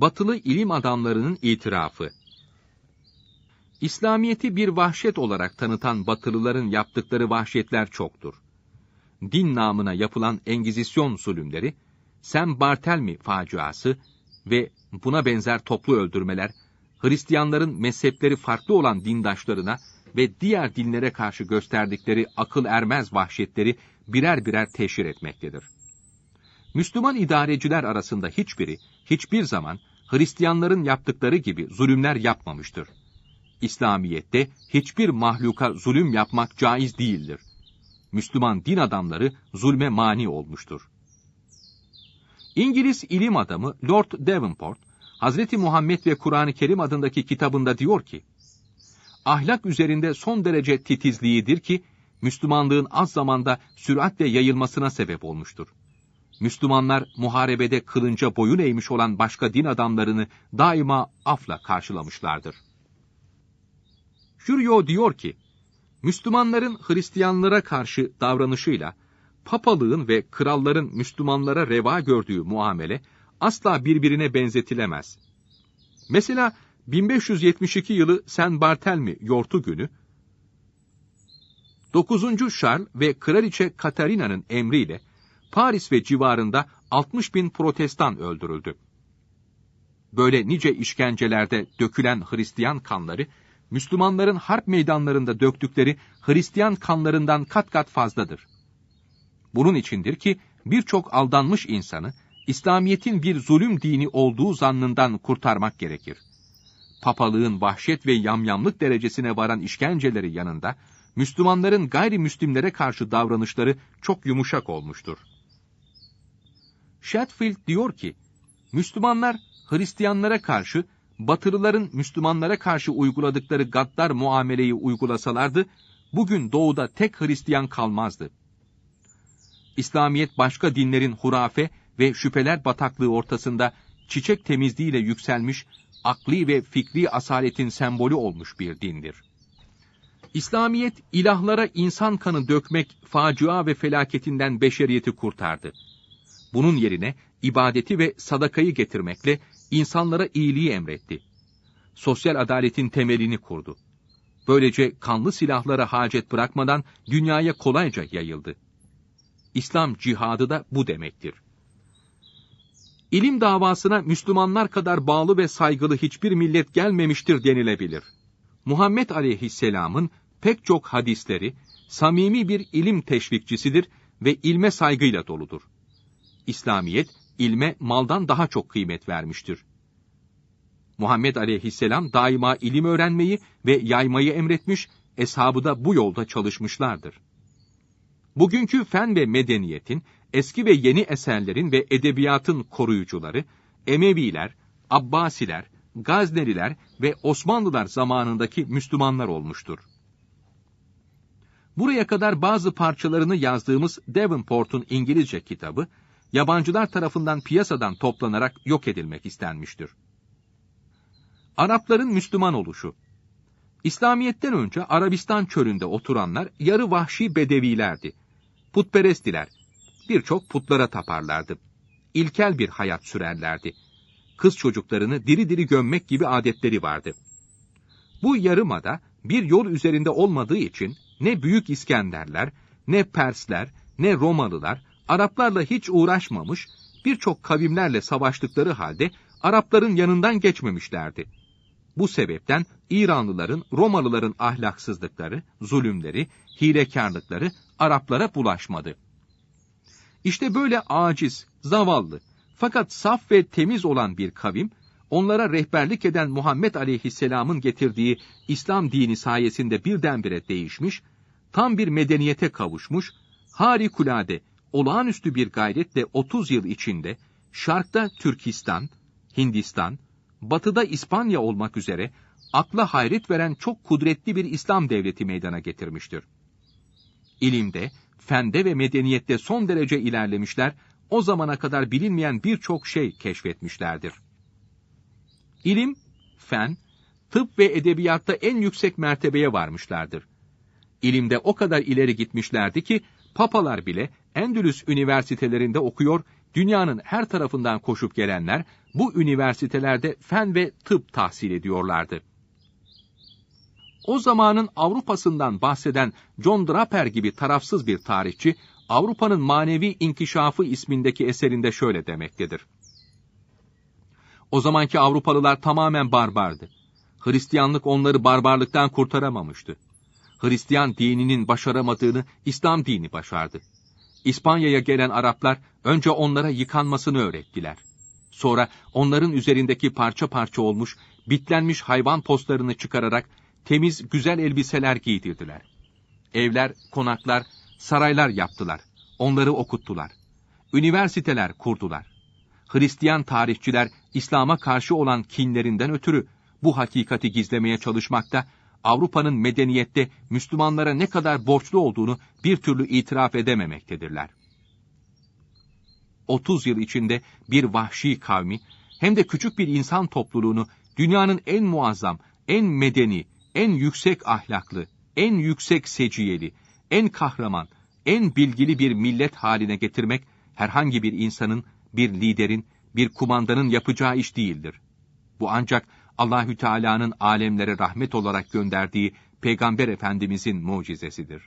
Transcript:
batılı ilim adamlarının itirafı. İslamiyeti bir vahşet olarak tanıtan batılıların yaptıkları vahşetler çoktur. Din namına yapılan Engizisyon zulümleri, Sam Bartelmi faciası ve buna benzer toplu öldürmeler, Hristiyanların mezhepleri farklı olan dindaşlarına ve diğer dinlere karşı gösterdikleri akıl ermez vahşetleri birer birer teşhir etmektedir. Müslüman idareciler arasında hiçbiri, hiçbir zaman Hristiyanların yaptıkları gibi zulümler yapmamıştır. İslamiyet'te hiçbir mahluka zulüm yapmak caiz değildir. Müslüman din adamları zulme mani olmuştur. İngiliz ilim adamı Lord Devonport, Hazreti Muhammed ve Kur'an-ı Kerim adındaki kitabında diyor ki, ahlak üzerinde son derece titizliğidir ki, Müslümanlığın az zamanda süratle yayılmasına sebep olmuştur. Müslümanlar muharebede kılınca boyun eğmiş olan başka din adamlarını daima afla karşılamışlardır. Jüryo diyor ki, Müslümanların Hristiyanlara karşı davranışıyla, papalığın ve kralların Müslümanlara reva gördüğü muamele asla birbirine benzetilemez. Mesela 1572 yılı Sen Bartelmi yortu günü, 9. Charles ve Kraliçe Katarina'nın emriyle Paris ve civarında 60 bin protestan öldürüldü. Böyle nice işkencelerde dökülen Hristiyan kanları, Müslümanların harp meydanlarında döktükleri Hristiyan kanlarından kat kat fazladır. Bunun içindir ki birçok aldanmış insanı İslamiyet'in bir zulüm dini olduğu zannından kurtarmak gerekir. Papalığın vahşet ve yamyamlık derecesine varan işkenceleri yanında, Müslümanların gayrimüslimlere karşı davranışları çok yumuşak olmuştur. Shatfield diyor ki, Müslümanlar Hristiyanlara karşı, Batılıların Müslümanlara karşı uyguladıkları gaddar muameleyi uygulasalardı, bugün doğuda tek Hristiyan kalmazdı. İslamiyet başka dinlerin hurafe ve şüpheler bataklığı ortasında çiçek temizliğiyle yükselmiş, akli ve fikri asaletin sembolü olmuş bir dindir. İslamiyet, ilahlara insan kanı dökmek, facia ve felaketinden beşeriyeti kurtardı. Bunun yerine ibadeti ve sadakayı getirmekle insanlara iyiliği emretti. Sosyal adaletin temelini kurdu. Böylece kanlı silahlara hacet bırakmadan dünyaya kolayca yayıldı. İslam cihadı da bu demektir. İlim davasına Müslümanlar kadar bağlı ve saygılı hiçbir millet gelmemiştir denilebilir. Muhammed aleyhisselamın pek çok hadisleri, samimi bir ilim teşvikçisidir ve ilme saygıyla doludur. İslamiyet, ilme maldan daha çok kıymet vermiştir. Muhammed aleyhisselam daima ilim öğrenmeyi ve yaymayı emretmiş, eshabı da bu yolda çalışmışlardır. Bugünkü fen ve medeniyetin, eski ve yeni eserlerin ve edebiyatın koruyucuları, Emeviler, Abbasiler, Gazneliler ve Osmanlılar zamanındaki Müslümanlar olmuştur. Buraya kadar bazı parçalarını yazdığımız Devonport'un İngilizce kitabı, yabancılar tarafından piyasadan toplanarak yok edilmek istenmiştir. Arapların Müslüman oluşu İslamiyet'ten önce Arabistan çölünde oturanlar yarı vahşi bedevilerdi. Putperestiler, birçok putlara taparlardı. İlkel bir hayat sürerlerdi. Kız çocuklarını diri diri gömmek gibi adetleri vardı. Bu yarımada bir yol üzerinde olmadığı için ne Büyük İskenderler, ne Persler, ne Romalılar, Araplarla hiç uğraşmamış, birçok kavimlerle savaştıkları halde Arapların yanından geçmemişlerdi. Bu sebepten İranlıların, Romalıların ahlaksızlıkları, zulümleri, hilekarlıkları Araplara bulaşmadı. İşte böyle aciz, zavallı, fakat saf ve temiz olan bir kavim, onlara rehberlik eden Muhammed Aleyhisselam'ın getirdiği İslam dini sayesinde birdenbire değişmiş, tam bir medeniyete kavuşmuş, harikulade, olağanüstü bir gayretle 30 yıl içinde Şark'ta Türkistan, Hindistan, Batı'da İspanya olmak üzere akla hayret veren çok kudretli bir İslam devleti meydana getirmiştir. İlimde, fende ve medeniyette son derece ilerlemişler, o zamana kadar bilinmeyen birçok şey keşfetmişlerdir. İlim, fen, tıp ve edebiyatta en yüksek mertebeye varmışlardır. İlimde o kadar ileri gitmişlerdi ki, papalar bile Endülüs üniversitelerinde okuyor, dünyanın her tarafından koşup gelenler, bu üniversitelerde fen ve tıp tahsil ediyorlardı. O zamanın Avrupa'sından bahseden John Draper gibi tarafsız bir tarihçi, Avrupa'nın manevi inkişafı ismindeki eserinde şöyle demektedir. O zamanki Avrupalılar tamamen barbardı. Hristiyanlık onları barbarlıktan kurtaramamıştı. Hristiyan dininin başaramadığını İslam dini başardı. İspanya'ya gelen Araplar önce onlara yıkanmasını öğrettiler. Sonra onların üzerindeki parça parça olmuş, bitlenmiş hayvan postlarını çıkararak temiz, güzel elbiseler giydirdiler. Evler, konaklar, saraylar yaptılar. Onları okuttular. Üniversiteler kurdular. Hristiyan tarihçiler İslam'a karşı olan kinlerinden ötürü bu hakikati gizlemeye çalışmakta, Avrupa'nın medeniyette Müslümanlara ne kadar borçlu olduğunu bir türlü itiraf edememektedirler. 30 yıl içinde bir vahşi kavmi, hem de küçük bir insan topluluğunu dünyanın en muazzam, en medeni, en yüksek ahlaklı, en yüksek seciyeli, en kahraman, en bilgili bir millet haline getirmek herhangi bir insanın, bir liderin, bir kumandanın yapacağı iş değildir. Bu ancak Allahü Teala'nın alemlere rahmet olarak gönderdiği Peygamber Efendimizin mucizesidir.